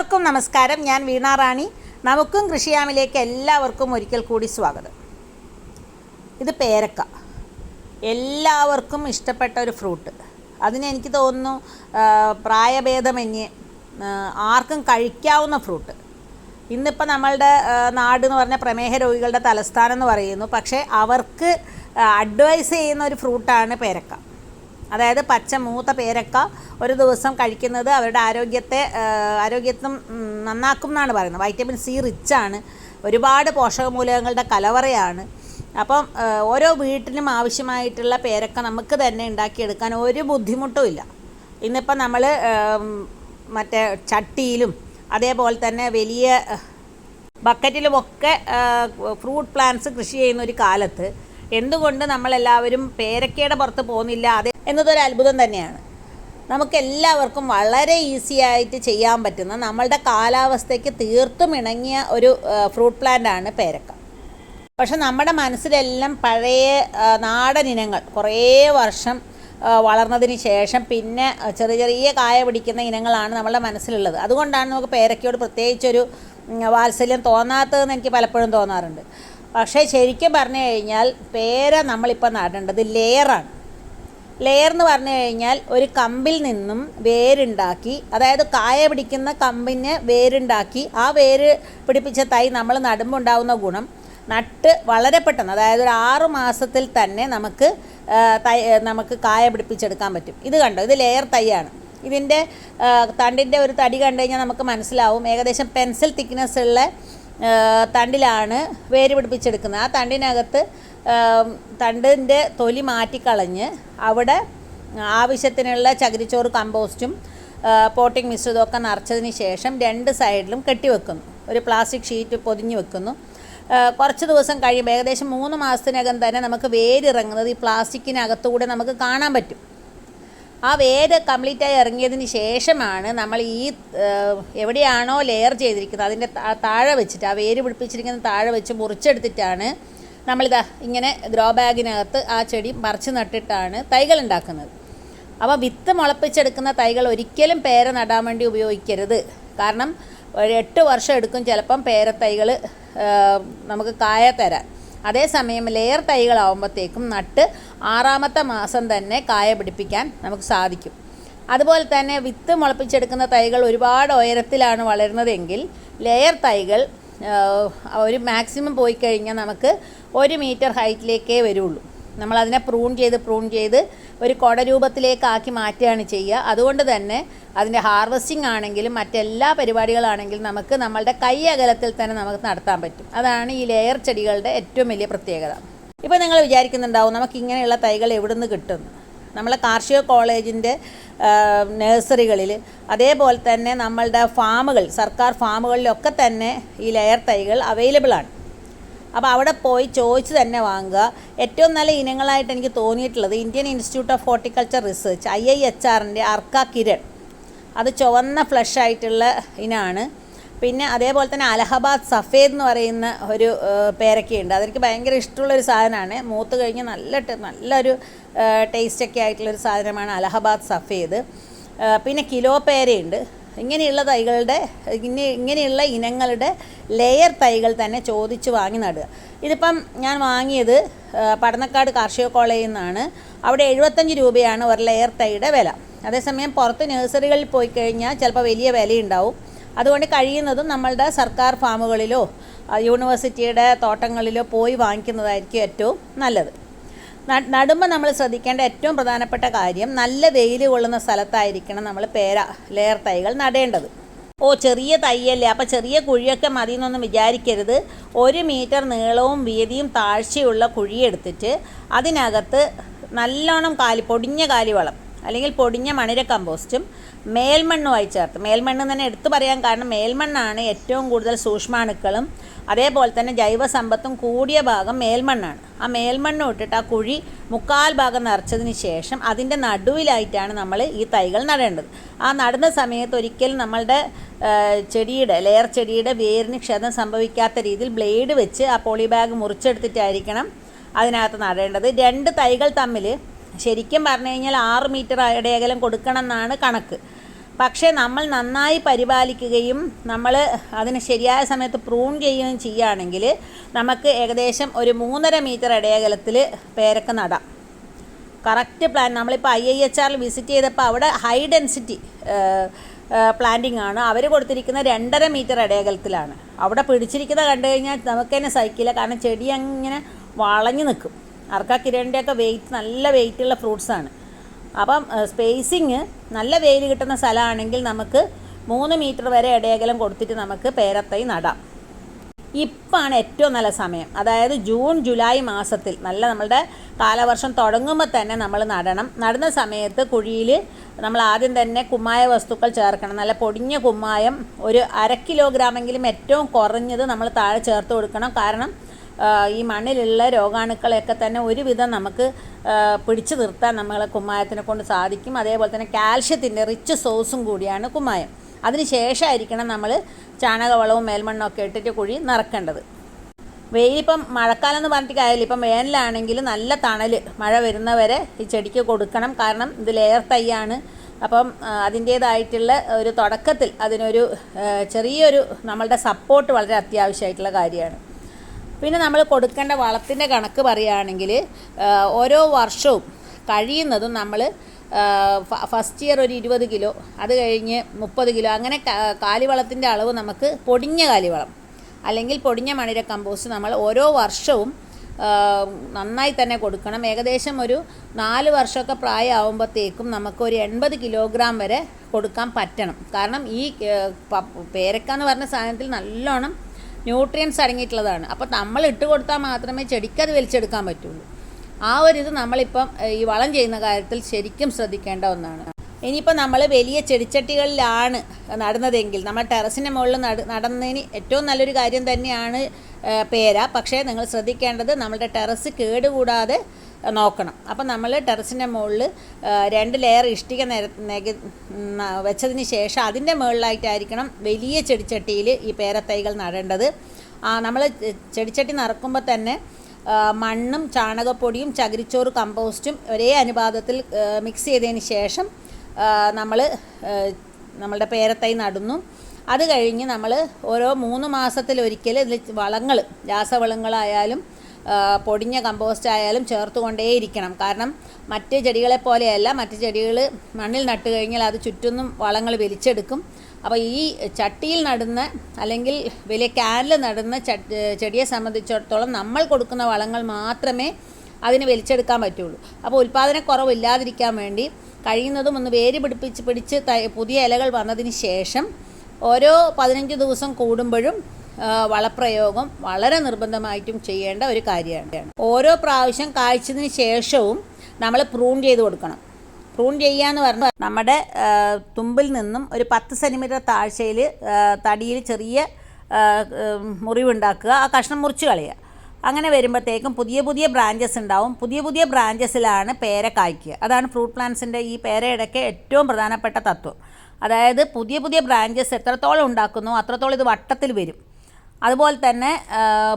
എല്ലാവർക്കും നമസ്കാരം. ഞാൻ വീണ റാണി. നമുക്കും കൃഷിയാമിലേക്ക് എല്ലാവർക്കും ഒരിക്കൽ കൂടി സ്വാഗതം. ഇത് പേരക്ക. എല്ലാവർക്കും ഇഷ്ടപ്പെട്ട ഒരു ഫ്രൂട്ട്. അതിന് എനിക്ക് തോന്നുന്നു പ്രായഭേദമന്യേ ആർക്കും കഴിക്കാവുന്ന ഫ്രൂട്ട്. ഇന്നിപ്പോൾ നമ്മളുടെ നാട് എന്ന് പറഞ്ഞാൽ പ്രമേഹ രോഗികളുടെ തലസ്ഥാനം എന്ന് പറയുന്നു. പക്ഷേ അവർക്ക് അഡ്വൈസ് ചെയ്യുന്ന ഒരു ഫ്രൂട്ടാണ് പേരക്ക. അതായത് പച്ച മൂത്ത പേരക്ക ഒരു ദിവസം കഴിക്കുന്നത് അവരുടെ ആരോഗ്യത്തെ ആരോഗ്യത്തും നന്നാക്കും എന്നാണ് പറയുന്നത്. വൈറ്റമിൻ സി റിച്ചാണ് ഒരുപാട് പോഷകമൂലകങ്ങളുടെ കലവറയാണ്. അപ്പം ഓരോ വീട്ടിലും ആവശ്യമായിട്ടുള്ള പേരക്ക നമുക്ക് തന്നെ ഉണ്ടാക്കിയെടുക്കാൻ ഒരു ബുദ്ധിമുട്ടും ഇല്ല. ഇന്നിപ്പം നമ്മൾ മറ്റേ ചട്ടിയിലും അതേപോലെ തന്നെ വലിയ ബക്കറ്റിലുമൊക്കെ ഫ്രൂട്ട് പ്ലാന്റ്സ് കൃഷി ചെയ്യുന്ന ഒരു കാലത്ത് എന്തുകൊണ്ട് നമ്മളെല്ലാവരും പേരക്കയുടെ പുറത്ത് പോകുന്നില്ല? അതെ എന്നതൊരു അത്ഭുതം തന്നെയാണ്. നമുക്കെല്ലാവർക്കും വളരെ ഈസി ആയിട്ട് ചെയ്യാൻ പറ്റുന്ന നമ്മളുടെ കാലാവസ്ഥയ്ക്ക് തീർത്തും ഇണങ്ങിയ ഒരു ഫ്രൂട്ട് പ്ലാന്റ് ആണ് പേരക്ക. പക്ഷെ നമ്മുടെ മനസ്സിലെല്ലാം പഴയ നാടൻ ഇനങ്ങൾ കുറേ വർഷം വളർന്നതിന് ശേഷം പിന്നെ ചെറിയ ചെറിയ കായ പിടിക്കുന്ന ഇനങ്ങളാണ് നമ്മളുടെ മനസ്സിലുള്ളത്. അതുകൊണ്ടാണ് നമുക്ക് പേരക്കയോട് പ്രത്യേകിച്ചൊരു വാത്സല്യം തോന്നാത്തതെന്ന് എനിക്ക് പലപ്പോഴും തോന്നാറുണ്ട്. പക്ഷേ ശരിക്കും പറഞ്ഞു കഴിഞ്ഞാൽ പേര നമ്മളിപ്പോൾ നടേണ്ടത് ലെയറാണ്. ലെയർ എന്ന് പറഞ്ഞു കഴിഞ്ഞാൽ ഒരു കമ്പിൽ നിന്നും വേരുണ്ടാക്കി അതായത് കായ പിടിക്കുന്ന കമ്പിന് വേരുണ്ടാക്കി ആ വേര് പിടിപ്പിച്ച തൈ നമ്മൾ നടുമ്പോൾ ഉണ്ടാകുന്ന ഗുണം നട്ട് വളരെ പെട്ടെന്ന് അതായത് ഒരു ആറു മാസത്തിൽ തന്നെ നമുക്ക് തൈ നമുക്ക് കായ പിടിപ്പിച്ചെടുക്കാൻ പറ്റും. ഇത് കണ്ടോ? ഇത് ലെയർ തൈയാണ്. ഇതിന്റെ തണ്ടിന്റെ ഒരു തടി കണ്ടു കഴിഞ്ഞാൽ നമുക്ക് മനസ്സിലാവും. ഏകദേശം പെൻസിൽ തിക്നെസ് ഉള്ള തണ്ടിലാണ് വേര് പിടിപ്പിച്ചെടുക്കുന്നത്. ആ തണ്ടിനകത്ത് തണ്ടിന്റെ തൊലി മാറ്റിക്കളഞ്ഞ് അവിടെ ആവശ്യത്തിനുള്ള ചകിരിച്ചോറ് കമ്പോസ്റ്റും പോട്ടിംഗ് മിശ്രിതമൊക്കെ നിറച്ചതിന് ശേഷം രണ്ട് സൈഡിലും കെട്ടിവെക്കുന്നു ഒരു പ്ലാസ്റ്റിക് ഷീറ്റ് പൊതിഞ്ഞ് വെക്കുന്നു. കുറച്ച് ദിവസം കഴിയുമ്പോൾ ഏകദേശം മൂന്ന് മാസത്തിനകം തന്നെ നമുക്ക് വേരിറങ്ങുന്നത് ഈ പ്ലാസ്റ്റിക്കിനകത്തുകൂടെ നമുക്ക് കാണാൻ പറ്റും. ആ വേര് കംപ്ലീറ്റായി ഇറങ്ങിയതിന് ശേഷമാണ് നമ്മൾ ഈ എവിടെയാണോ ലെയർ ചെയ്തിരിക്കുന്നത് അതിന്റെ താഴെ വെച്ചിട്ട് ആ വേര് പിടിപ്പിച്ചിരിക്കുന്ന താഴെ വെച്ച് മുറിച്ചെടുത്തിട്ടാണ് നമ്മളിതാ ഇങ്ങനെ ഗ്രോ ബാഗിനകത്ത് ആ ചെടി പറിച്ച് നട്ടിട്ടാണ് തൈകൾ ഉണ്ടാക്കുന്നത്. അപ്പോൾ വിത്ത് മുളപ്പിച്ചെടുക്കുന്ന തൈകൾ ഒരിക്കലും പേര നടാൻ വേണ്ടി ഉപയോഗിക്കരുത്. കാരണം ഒരു എട്ട് വർഷം എടുക്കും ചിലപ്പം തൈകൾ നമുക്ക് കായ തരാൻ. അതേസമയം ലെയർ തൈകളാവുമ്പോഴത്തേക്കും നട്ട് ആറാമത്തെ മാസം തന്നെ കായ പിടിപ്പിക്കാൻ നമുക്ക് സാധിക്കും. അതുപോലെ തന്നെ വിത്ത് മുളപ്പിച്ചെടുക്കുന്ന തൈകൾ ഒരുപാട് ഉയരത്തിലാണ് വളരുന്നതെങ്കിൽ ലെയർ തൈകൾ ഒരു മാക്സിമം പോയി കഴിഞ്ഞാൽ നമുക്ക് ഒരു മീറ്റർ ഹൈറ്റിലേക്കേ വരുള്ളൂ. നമ്മളതിനെ പ്രൂൺ ചെയ്ത് പ്രൂൺ ചെയ്ത് ഒരു കുട രൂപത്തിലേക്കാക്കി മാറ്റുകയാണ് ചെയ്യുക. അതുകൊണ്ട് തന്നെ അതിന്റെ ഹാർവസ്റ്റിംഗ് ആണെങ്കിലും മറ്റെല്ലാ പരിപാടികളാണെങ്കിലും നമുക്ക് നമ്മളുടെ കൈ അകലത്തിൽ തന്നെ നമുക്ക് നടത്താൻ പറ്റും. അതാണ് ഈ ലെയർ ചെടികളുടെ ഏറ്റവും വലിയ പ്രത്യേകത. ഇപ്പോൾ നിങ്ങൾ വിചാരിക്കുന്നുണ്ടാവും നമുക്ക് ഇങ്ങനെയുള്ള തൈകൾ എവിടെ നിന്ന് കിട്ടും നമ്മളെ കാർഷിക കോളേജിന്റെ നഴ്സറികളിൽ. അതേപോലെ തന്നെ നമ്മളുടെ ഫാമുകൾ സർക്കാർ ഫാമുകളിലൊക്കെ തന്നെ ഈ ലെയർ തൈകൾ അവൈലബിൾ ആണ്. അപ്പോൾ അവിടെ പോയി ചോദിച്ച് തന്നെ വാങ്ങുക. ഏറ്റവും നല്ല ഇനങ്ങളായിട്ട് എനിക്ക് തോന്നിയിട്ടുള്ളത് Indian institute of horticulture research I I H ആറിന്റെ അർക്ക കിരൺ. അത് ചുവന്ന ഫ്ലഷ് ആയിട്ടുള്ള ഇനാണ്. പിന്നെ അതേപോലെ തന്നെ അലഹബാദ് സഫേദ് എന്ന് പറയുന്ന ഒരു പേരക്കയുണ്ട്. അതെനിക്ക് ഭയങ്കര ഇഷ്ടമുള്ളൊരു സാധനമാണ്. മൂത്ത് കഴിഞ്ഞ് നല്ല നല്ലൊരു ടേസ്റ്റൊക്കെ ആയിട്ടുള്ളൊരു സാധനമാണ് അലഹബാദ് സഫേദ്. പിന്നെ കിലോ പേരയുണ്ട്. ഇങ്ങനെയുള്ള തൈകളുടെ ഇങ്ങനെ ഇങ്ങനെയുള്ള ഇനങ്ങളുടെ ലെയർ തൈകൾ തന്നെ ചോദിച്ച് വാങ്ങി നടുക. ഇതിപ്പം ഞാൻ വാങ്ങിയത് പടന്നക്കാട് കാർഷിക കോളേജിൽ നിന്നാണ്. അവിടെ എഴുപത്തഞ്ച് രൂപയാണ് ഒരു ലെയർ തൈയുടെ വില. അതേസമയം പുറത്ത് നഴ്സറികളിൽ പോയി കഴിഞ്ഞാൽ ചിലപ്പോൾ വലിയ വിലയുണ്ടാവും. അതുകൊണ്ട് കഴിയുന്നതും നമ്മളുടെ സർക്കാർ ഫാമുകളിലോ യൂണിവേഴ്സിറ്റിയുടെ തോട്ടങ്ങളിലോ പോയി വാങ്ങിക്കുന്നതായിരിക്കും ഏറ്റവും നല്ലത്. നടുമ്പ നടുമ്പോൾ നമ്മൾ ശ്രദ്ധിക്കേണ്ട ഏറ്റവും പ്രധാനപ്പെട്ട കാര്യം നല്ല വെയിൽ കൊള്ളുന്ന സ്ഥലത്തായിരിക്കണം നമ്മൾ പേര ലെയർ തൈകൾ നടേണ്ടത്. ഓ ചെറിയ തൈയല്ലേ അപ്പോൾ ചെറിയ കുഴിയൊക്കെ മതി എന്നൊന്നും വിചാരിക്കരുത്. ഒരു മീറ്റർ നീളവും വീതിയും താഴ്ചയുള്ള കുഴിയെടുത്തിട്ട് അതിനകത്ത് നല്ലോണം കാലി പൊടിഞ്ഞ കാലിവളം അല്ലെങ്കിൽ പൊടിഞ്ഞ മണിര കമ്പോസ്റ്റും മേൽമണ്ണുമായി ചേർത്ത്. മേൽമണ്ണ് തന്നെ എടുത്തു പറയാൻ കാരണം മേൽമണ്ണാണ് ഏറ്റവും കൂടുതൽ സൂക്ഷ്മാണുക്കളും. അതേപോലെ തന്നെ ജൈവസമ്പത്തും കൂടിയ ഭാഗം മേൽമണ്ണാണ്. ആ മേൽമണ്ണ് ഇട്ടിട്ട് ആ കുഴി മുക്കാൽ ഭാഗം നിറച്ചതിന് ശേഷം അതിന്റെ നടുവിലായിട്ടാണ് നമ്മൾ ഈ തൈകൾ നടേണ്ടത്. ആ നടുന്ന സമയത്ത് ഒരിക്കലും നമ്മളുടെ ചെടിയുടെ ലെയർ ചെടിയുടെ വേരിന് ക്ഷതം സംഭവിക്കാത്ത രീതിയിൽ ബ്ലേഡ് വെച്ച് ആ പോളി ബാഗ് മുറിച്ചെടുത്തിട്ടായിരിക്കണം അതിനകത്ത് നടേണ്ടത്. രണ്ട് തൈകൾ തമ്മിൽ ശരിക്കും പറഞ്ഞു കഴിഞ്ഞാൽ ആറ് മീറ്റർ ഇടയകലം കൊടുക്കണം എന്നാണ് കണക്ക്. പക്ഷേ നമ്മൾ നന്നായി പരിപാലിക്കുകയും നമ്മൾ അതിന് ശരിയായ സമയത്ത് പ്രൂൺ ചെയ്യുകയും ചെയ്യുകയാണെങ്കിൽ നമുക്ക് ഏകദേശം ഒരു മൂന്നര മീറ്റർ ഇടയകലത്തിൽ പേരക്ക നടാം. കറക്റ്റ് പ്ലാൻ നമ്മളിപ്പോൾ ഐ ഐ എച്ച് ആറിൽ വിസിറ്റ് ചെയ്തപ്പോൾ അവിടെ ഹൈ ഡെൻസിറ്റി പ്ലാന്റിംഗ് ആണ്. അവർ കൊടുത്തിരിക്കുന്ന രണ്ടര മീറ്റർ ഇടയകലത്തിലാണ്. അവിടെ പിടിച്ചിരിക്കുന്നത് കണ്ടു കഴിഞ്ഞാൽ നമുക്ക് തന്നെ സഹിക്കില്ല. കാരണം ചെടി അങ്ങനെ വളഞ്ഞു നിൽക്കും. അർക്ക കിരണിന്റെയൊക്കെ വെയിറ്റ് നല്ല വെയിറ്റുള്ള ഫ്രൂട്ട്സാണ് അപ്പം സ്പേസിങ് നല്ല വെയിൽ കിട്ടുന്ന സ്ഥലമാണെങ്കിൽ നമുക്ക് മൂന്ന് മീറ്റർ വരെ ഇടയകലം കൊടുത്തിട്ട് നമുക്ക് പേരത്തൈ നടാം. ഇപ്പാണ് ഏറ്റവും നല്ല സമയം. അതായത് ജൂൺ ജൂലൈ മാസത്തിൽ നല്ല നമ്മളുടെ കാലവർഷം തുടങ്ങുമ്പോൾ തന്നെ നമ്മൾ നടണം. നടുന്ന സമയത്ത് കുഴിയിൽ നമ്മൾ ആദ്യം തന്നെ കുമ്മായ വസ്തുക്കൾ ചേർക്കണം. നല്ല പൊടിഞ്ഞ കുമ്മായം ഒരു അര കിലോഗ്രാമെങ്കിലും ഏറ്റവും കുറഞ്ഞത് നമ്മൾ താഴെ ചേർത്ത് കൊടുക്കണം. കാരണം ഈ മണ്ണിലുള്ള രോഗാണുക്കളെയൊക്കെ തന്നെ ഒരുവിധം നമുക്ക് പിടിച്ചു നിർത്താൻ നമ്മളെ കുമ്മായത്തിനെ കൊണ്ട് സാധിക്കും. അതേപോലെ തന്നെ കാൽഷ്യത്തിന്റെ റിച്ച് സോസും കൂടിയാണ് കുമ്മായം. അതിന് ശേഷമായിരിക്കണം നമ്മൾ ചാണകവളവും മേൽമണ്ണും ഒക്കെ ഇട്ടിട്ട് കുഴി നിറക്കേണ്ടത്. വെയിലിപ്പം മഴക്കാലം എന്ന് പറഞ്ഞിട്ട് കാര്യമില്ല. ഇപ്പം വേനലാണെങ്കിൽ നല്ല തണൽ മഴ വരുന്നവരെ ഈ ചെടിക്ക് കൊടുക്കണം. കാരണം ഇത് ലെയർ തൈയാണ് അപ്പം അതിന്റേതായിട്ടുള്ള ഒരു തുടക്കത്തിൽ അതിനൊരു ചെറിയൊരു നമ്മളുടെ സപ്പോർട്ട് വളരെ അത്യാവശ്യമായിട്ടുള്ള കാര്യമാണ്. പിന്നെ നമ്മൾ കൊടുക്കേണ്ട വളത്തിന്റെ കണക്ക് പറയുകയാണെങ്കിൽ ഓരോ വർഷവും കഴിയുന്നതും നമ്മൾ ഫസ്റ്റ് ഇയർ ഒരു ഇരുപത് കിലോ അത് കഴിഞ്ഞ് മുപ്പത് കിലോ അങ്ങനെ കാലിവളത്തിന്റെ അളവ് നമുക്ക് പൊടിഞ്ഞ കാലിവളം അല്ലെങ്കിൽ പൊടിഞ്ഞ മണിര കമ്പോസ്റ്റ് നമ്മൾ ഓരോ വർഷവും നന്നായി തന്നെ കൊടുക്കണം. ഏകദേശം ഒരു നാല് വർഷമൊക്കെ പ്രായമാകുമ്പോഴത്തേക്കും നമുക്ക് ഒരു എൺപത് കിലോഗ്രാം വരെ കൊടുക്കാൻ പറ്റണം. കാരണം ഈ പേരക്ക എന്ന് പറഞ്ഞ സാധനത്തിൽ നല്ലോണം ന്യൂട്രിയൻസ് അടങ്ങിയിട്ടുള്ളതാണ്. അപ്പോൾ നമ്മൾ ഇട്ട് കൊടുത്താൽ മാത്രമേ ചെടിക്ക് അത് വലിച്ചെടുക്കാൻ പറ്റുള്ളൂ. ആ ഒരു ഇത് നമ്മളിപ്പം ഈ വളം ചെയ്യുന്ന കാര്യത്തിൽ ശരിക്കും ശ്രദ്ധിക്കേണ്ട ഒന്നാണ്. ഇനിയിപ്പോൾ നമ്മൾ വലിയ ചെടിച്ചട്ടികളിലാണ് നടുന്നതെങ്കിൽ നമ്മൾ ടെറസിന്റെ മുകളിൽ നട നടന്നതിന് ഏറ്റവും നല്ലൊരു കാര്യം തന്നെയാണ് പേര. പക്ഷേ നിങ്ങൾ ശ്രദ്ധിക്കേണ്ടത് നമ്മുടെ ടെറസ് കേടുകൂടാതെ നോക്കണം. അപ്പം നമ്മൾ ടെറസിന്റെ മുകളിൽ രണ്ട് ലെയർ ഇഷ്ടിക നിര നിക വെച്ചതിന് ശേഷം അതിന്റെ മുകളിലായിട്ടായിരിക്കണം വലിയ ചെടിച്ചട്ടിയിൽ ഈ പേരത്തൈകൾ നടേണ്ടത്. നമ്മൾ ചെടിച്ചട്ടി നിറക്കുമ്പോൾ തന്നെ മണ്ണും ചാണകപ്പൊടിയും ചകിരിച്ചോറ് കമ്പോസ്റ്റും ഒരേ അനുപാതത്തിൽ മിക്സ് ചെയ്തതിന് ശേഷം നമ്മൾ നമ്മളുടെ പേരത്തൈ നടുന്നു. അത് കഴിഞ്ഞ് നമ്മൾ ഓരോ മൂന്ന് മാസത്തിലൊരിക്കൽ ഇതിൽ വളങ്ങൾ രാസവളങ്ങളായാലും പൊടിഞ്ഞ കമ്പോസ്റ്റ് ആയാലും ചേർത്തുകൊണ്ടേയിരിക്കണം. കാരണം മറ്റ് ചെടികളെ പോലെയല്ല മറ്റ് ചെടികൾ മണ്ണിൽ നട്ട് കഴിഞ്ഞാൽ അത് ചുറ്റുന്നും വളങ്ങൾ വലിച്ചെടുക്കും. അപ്പോൾ ഈ ചട്ടിയിൽ നടുന്ന അല്ലെങ്കിൽ വലിയ ക്യാനിൽ നടുന്ന ചെടിയെ സംബന്ധിച്ചിടത്തോളം നമ്മൾ കൊടുക്കുന്ന വളങ്ങൾ മാത്രമേ അതിന് വലിച്ചെടുക്കാൻ പറ്റുള്ളൂ. അപ്പോൾ ഉൽപ്പാദനക്കുറവില്ലാതിരിക്കാൻ വേണ്ടി കഴിയുന്നതും ഒന്ന് വേര് പിടിപ്പിച്ച് പിടിച്ച് പുതിയ ഇലകൾ വന്നതിന് ശേഷം ഓരോ പതിനഞ്ച് ദിവസം കൂടുമ്പോഴും വളപ്രയോഗം വളരെ നിർബന്ധമായിട്ടും ചെയ്യേണ്ട ഒരു കാര്യമാണ്. ഓരോ പ്രാവശ്യം കാഴ്ചതിന് ശേഷവും നമ്മൾ പ്രൂൺ ചെയ്ത് കൊടുക്കണം. പ്രൂൺ ചെയ്യാന്ന് പറഞ്ഞാൽ നമ്മുടെ തുമ്പിൽ നിന്നും ഒരു പത്ത് സെന്റിമീറ്റർ താഴ്ചയിൽ തടിയിൽ ചെറിയ മുറിവുണ്ടാക്കുക ആ കഷ്ണം മുറിച്ച് കളയുക. അങ്ങനെ വരുമ്പോഴത്തേക്കും പുതിയ പുതിയ ബ്രാഞ്ചസ് ഉണ്ടാവും. പുതിയ പുതിയ ബ്രാഞ്ചസിലാണ് പേര കായ്ക്കുക. അതാണ് ഫ്രൂട്ട് പ്ലാന്റ്സിന്റെ ഈ പേരയുടെയൊക്കെ ഏറ്റവും പ്രധാനപ്പെട്ട തത്വം. അതായത് പുതിയ പുതിയ ബ്രാഞ്ചസ് എത്രത്തോളം ഉണ്ടാക്കുന്നു അത്രത്തോളം ഇത് വട്ടത്തിൽ വരും. അതുപോലെ തന്നെ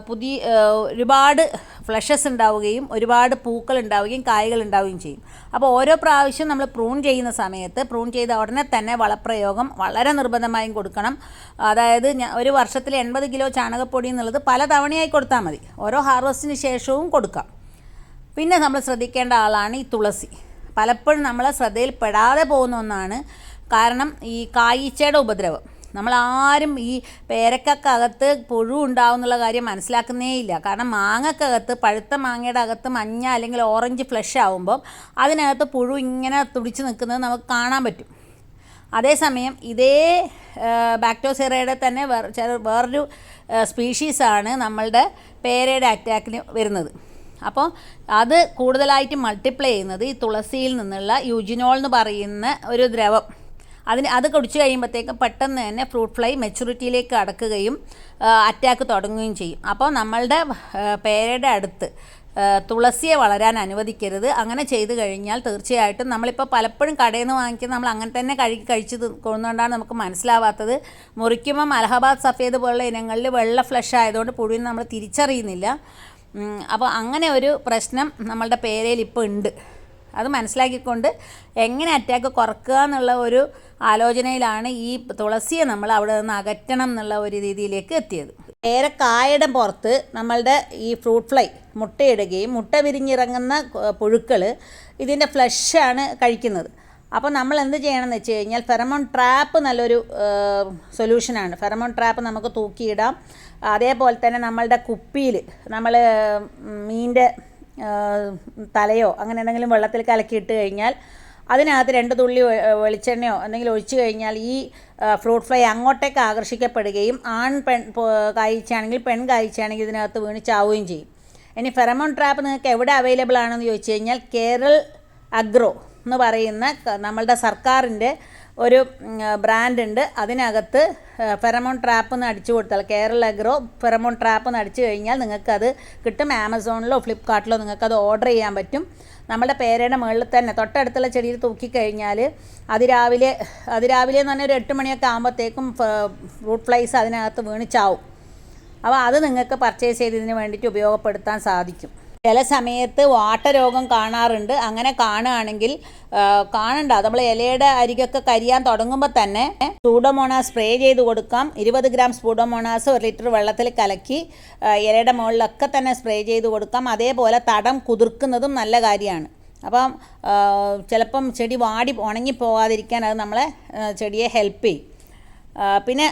പുതിയ ഒരുപാട് ഫ്ലഷസ് ഉണ്ടാവുകയും ഒരുപാട് പൂക്കൾ ഉണ്ടാവുകയും കായകൾ ഉണ്ടാവുകയും ചെയ്യും. അപ്പോൾ ഓരോ പ്രാവശ്യം നമ്മൾ പ്രൂൺ ചെയ്യുന്ന സമയത്ത് പ്രൂൺ ചെയ്ത ഉടനെ തന്നെ വളപ്രയോഗം വളരെ നിർബന്ധമായും കൊടുക്കണം. അതായത് ഒരു വർഷത്തിൽ എൺപത് കിലോ ചാണകപ്പൊടി എന്നുള്ളത് പല തവണയായി കൊടുത്താൽ മതി. ഓരോ ഹാർവസ്റ്റിന് ശേഷവും കൊടുക്കാം. പിന്നെ നമ്മൾ ശ്രദ്ധിക്കേണ്ട ആളാണ് ഈ തുളസി. പലപ്പോഴും നമ്മളെ ശ്രദ്ധയിൽപ്പെടാതെ പോകുന്ന ഒന്നാണ് കാരണം ഈ കായ്ച്ചയുടെ ഉപദ്രവം. നമ്മൾ ആരും ഈ പേരക്കകത്ത് പുഴു ഉണ്ടാവും എന്നുള്ള കാര്യം മനസ്സിലാക്കുന്നേ ഇല്ല. കാരണം മാങ്ങക്കകത്ത് പഴുത്ത മാങ്ങയുടെ അകത്ത് മഞ്ഞ അല്ലെങ്കിൽ ഓറഞ്ച് ഫ്ലഷ് ആവുമ്പോൾ അതിനകത്ത് പുഴു ഇങ്ങനെ തുടിച്ച് നിൽക്കുന്നത് നമുക്ക് കാണാൻ പറ്റും. അതേസമയം ഇതേ ബാക്ടോസെറയുടെ തന്നെ വേറെ വേറൊരു സ്പീഷീസാണ് നമ്മളുടെ പേരയുടെ അറ്റാക്കിന് വരുന്നത്. അപ്പോൾ അത് കൂടുതലായിട്ട് മൾട്ടിപ്ലൈ ചെയ്യുന്നത് ഈ തുളസിയിൽ നിന്നുള്ള യുജിനോൾ എന്ന് പറയുന്ന ഒരു ദ്രവം. അതിന് അത് കുടിച്ചു കഴിയുമ്പോഴത്തേക്കും പെട്ടെന്ന് തന്നെ ഫ്രൂട്ട് ഫ്ലൈ മെച്ചൂരിറ്റിയിലേക്ക് അടക്കുകയും അറ്റാക്ക് തുടങ്ങുകയും ചെയ്യും. അപ്പോൾ നമ്മളുടെ പേരയുടെ അടുത്ത് തുളസിയെ വളരാൻ അനുവദിക്കരുത്. അങ്ങനെ ചെയ്തു കഴിഞ്ഞാൽ തീർച്ചയായിട്ടും നമ്മളിപ്പോൾ പലപ്പോഴും കടയിൽ നിന്ന് വാങ്ങിക്കുന്ന നമ്മൾ അങ്ങനെ തന്നെ കഴി കഴിച്ച് കൊണ്ടുകൊണ്ടാണ് നമുക്ക് മനസ്സിലാവാത്തത്. മുറിക്കുമ്പം അലഹബാദ് സഫേദ് പോലുള്ള ഇനങ്ങളിൽ വെള്ള ഫ്ലഷ് ആയതുകൊണ്ട് പുഴുവിനെ നമ്മൾ തിരിച്ചറിയുന്നില്ല. അപ്പോൾ അങ്ങനെ ഒരു പ്രശ്നം നമ്മളുടെ പേരയിൽ ഇപ്പോൾ ഉണ്ട്. അത് മനസ്സിലാക്കിക്കൊണ്ട് എങ്ങനെ അറ്റാക്ക് കുറക്കുക എന്നുള്ള ഒരു ആലോചനയിലാണ് ഈ തുളസിയെ നമ്മൾ അവിടെ നിന്ന് അകറ്റണം എന്നുള്ള ഒരു രീതിയിലേക്ക് എത്തിയത്. നേരെ കായയുടെ പുറത്ത് നമ്മളുടെ ഈ ഫ്രൂട്ട് ഫ്ലൈ മുട്ടയിടുകയും മുട്ട വിരിഞ്ഞിറങ്ങുന്ന പുഴുക്കൾ ഇതിന്റെ ഫ്ലഷാണ് കഴിക്കുന്നത്. അപ്പോൾ നമ്മൾ എന്ത് ചെയ്യണമെന്ന് വെച്ച് കഴിഞ്ഞാൽ ഫെറമോൺ ട്രാപ്പ് നല്ലൊരു സൊല്യൂഷനാണ് ഫെറമോൺ ട്രാപ്പ് നമുക്ക് തൂക്കിയിടാം. അതേപോലെ തന്നെ നമ്മളുടെ കുപ്പിയിൽ നമ്മൾ മീന്റെ തലയോ അങ്ങനെ എന്തെങ്കിലും വെള്ളത്തിൽ കലക്കിയിട്ട് കഴിഞ്ഞാൽ അതിനകത്ത് രണ്ട് തുള്ളി വെളിച്ചെണ്ണയോ എന്തെങ്കിലും ഒഴിച്ചു കഴിഞ്ഞാൽ ഈ ഫ്രൂട്ട് ഫ്ലൈ അങ്ങോട്ടേക്ക് ആകർഷിക്കപ്പെടുകയും ആൺ പെൺ കായ്ച്ചാണെങ്കിൽ പെൺ കായ്ച്ചാണെങ്കിൽ ഇതിനകത്ത് വീണ് ചാവുകയും ചെയ്യും. ഇനി ഫെറമോൺ ട്രാപ്പ് നിങ്ങൾക്ക് എവിടെ അവൈലബിൾ ആണെന്ന് ചോദിച്ചു കഴിഞ്ഞാൽ കേരൾ അഗ്രോ എന്ന് പറയുന്ന നമ്മളുടെ സർക്കാരിന്റെ ഒരു ബ്രാൻഡ് ഉണ്ട്. അതിനകത്ത് ഫെറമോൺ ട്രാപ്പ് എന്ന് അടിച്ചു കൊടുത്താൽ കേരള അഗ്രോ ഫെറമോൺ ട്രാപ്പ് എന്ന് അടിച്ചു കഴിഞ്ഞാൽ നിങ്ങൾക്കത് കിട്ടും. ആമസോണിലോ ഫ്ലിപ്കാർട്ടിലോ നിങ്ങൾക്കത് ഓർഡർ ചെയ്യാൻ പറ്റും. നമ്മുടെ പേരയുടെ മുകളിൽ തന്നെ തൊട്ടടുത്തുള്ള ചെടിയിൽ തൂക്കിക്കഴിഞ്ഞാൽ അതിരാവിലെ അതിരാവിലെ എന്ന് പറഞ്ഞാൽ ഒരു എട്ട് മണിയൊക്കെ ആകുമ്പോഴത്തേക്കും ഫ്രൂട്ട് ഫ്ലൈസ് അതിനകത്ത് വീണിച്ചാവും. ചാവും അപ്പോൾ അത് നിങ്ങൾക്ക് പർച്ചേസ് ചെയ്തതിന് വേണ്ടിയിട്ട് ഉപയോഗപ്പെടുത്താൻ സാധിക്കും. ചില സമയത്ത് വാട്ടരോഗം കാണാറുണ്ട്. അങ്ങനെ കാണുകയാണെങ്കിൽ കാണണ്ട. നമ്മൾ ഇലയുടെ അരികൊക്കെ കരിയാൻ തുടങ്ങുമ്പോൾ തന്നെ സ്പൂഡോമോണാസ് സ്പ്രേ ചെയ്ത് കൊടുക്കാം. ഇരുപത് ഗ്രാം സ്പൂഡോമോണാസ് ഒരു ലിറ്റർ വെള്ളത്തിൽ കലക്കി ഇലയുടെ മുകളിലൊക്കെ തന്നെ സ്പ്രേ ചെയ്ത് കൊടുക്കാം. അതേപോലെ തടം കുതിർക്കുന്നതും നല്ല കാര്യമാണ്. അപ്പം ചിലപ്പം ചെടി വാടി ഉണങ്ങി ഉണങ്ങിപ്പോകാതിരിക്കാൻ അത് നമ്മളെ ചെടിയെ ഹെൽപ്പ് ചെയ്യും. പിന്നെ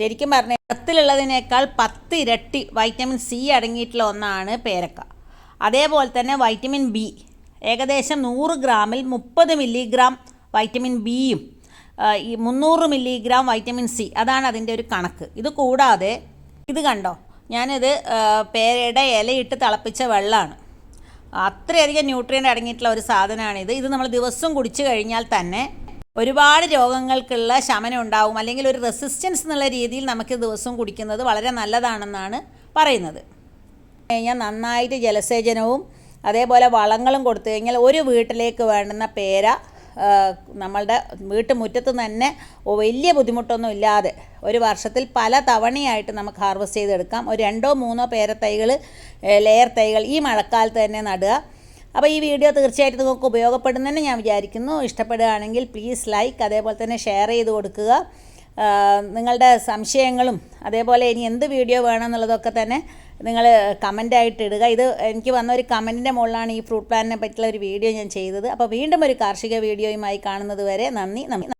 ശരിക്കും പറഞ്ഞാൽ പത്തിലുള്ളതിനേക്കാൾ പത്ത് ഇരട്ടി വൈറ്റമിൻ സി അടങ്ങിയിട്ടുള്ള ഒന്നാണ് പേരക്ക. അതേപോലെ തന്നെ വൈറ്റമിൻ ബി ഏകദേശം നൂറ് ഗ്രാമിൽ മുപ്പത് മില്ലിഗ്രാം വൈറ്റമിൻ ബിയും ഈ മുന്നൂറ് മില്ലിഗ്രാം വൈറ്റമിൻ സി അതാണ് അതിന്റെ ഒരു കണക്ക്. ഇത് കൂടാതെ ഇത് കണ്ടോ? ഞാനിത് പേരയുടെ ഇലയിട്ട് തിളപ്പിച്ച വെള്ളമാണ്. അത്രയധികം ന്യൂട്രിയന്റ് അടങ്ങിയിട്ടുള്ള ഒരു സാധനമാണിത്. ഇത് നമ്മൾ ദിവസവും കുടിച്ചു കഴിഞ്ഞാൽ തന്നെ ഒരുപാട് രോഗങ്ങൾക്കുള്ള ശമനം ഉണ്ടാവും. അല്ലെങ്കിൽ ഒരു റെസിസ്റ്റൻസ് എന്നുള്ള രീതിയിൽ നമുക്ക് ദിവസവും കുടിക്കുന്നത് വളരെ നല്ലതാണെന്നാണ് പറയുന്നത്. കഴിഞ്ഞാൽ നന്നായിട്ട് ജലസേചനവും അതേപോലെ വളങ്ങളും കൊടുത്തു കഴിഞ്ഞാൽ ഒരു വീട്ടിലേക്ക് വേണ്ടുന്ന പേര നമ്മളുടെ വീട്ടുമുറ്റത്ത് തന്നെ വലിയ ബുദ്ധിമുട്ടൊന്നും ഇല്ലാതെ ഒരു വർഷത്തിൽ പല തവണയായിട്ട് നമുക്ക് ഹാർവെസ്റ്റ് ചെയ്തെടുക്കാം. ഒരു രണ്ടോ മൂന്നോ പേര തൈകൾ ലെയർ തൈകൾ ഈ മഴക്കാലത്ത് തന്നെ നടുക. അപ്പോൾ ഈ വീഡിയോ തീർച്ചയായിട്ടും നിങ്ങൾക്ക് ഉപയോഗപ്പെടുന്നെന്ന് ഞാൻ വിചാരിക്കുന്നു. ഇഷ്ടപ്പെടുകയാണെങ്കിൽ പ്ലീസ് ലൈക്ക് അതേപോലെ തന്നെ ഷെയർ ചെയ്ത് കൊടുക്കുക. നിങ്ങളുടെ സംശയങ്ങളും അതേപോലെ ഇനി എന്ത് വീഡിയോ വേണമെന്നുള്ളതൊക്കെ തന്നെ നിങ്ങൾ കമന്റായിട്ട് ഇടുക. ഇത് എനിക്ക് വന്ന ഒരു കമന്റിന്റെ മുകളിലാണ് ഈ ഫ്രൂട്ട് പ്ലാനിനെ പറ്റിയുള്ള ഒരു വീഡിയോ ഞാൻ ചെയ്തത്. അപ്പോൾ വീണ്ടും ഒരു കാർഷിക വീഡിയോയുമായി കാണുന്നത് വരെ നന്ദി. നന്ദി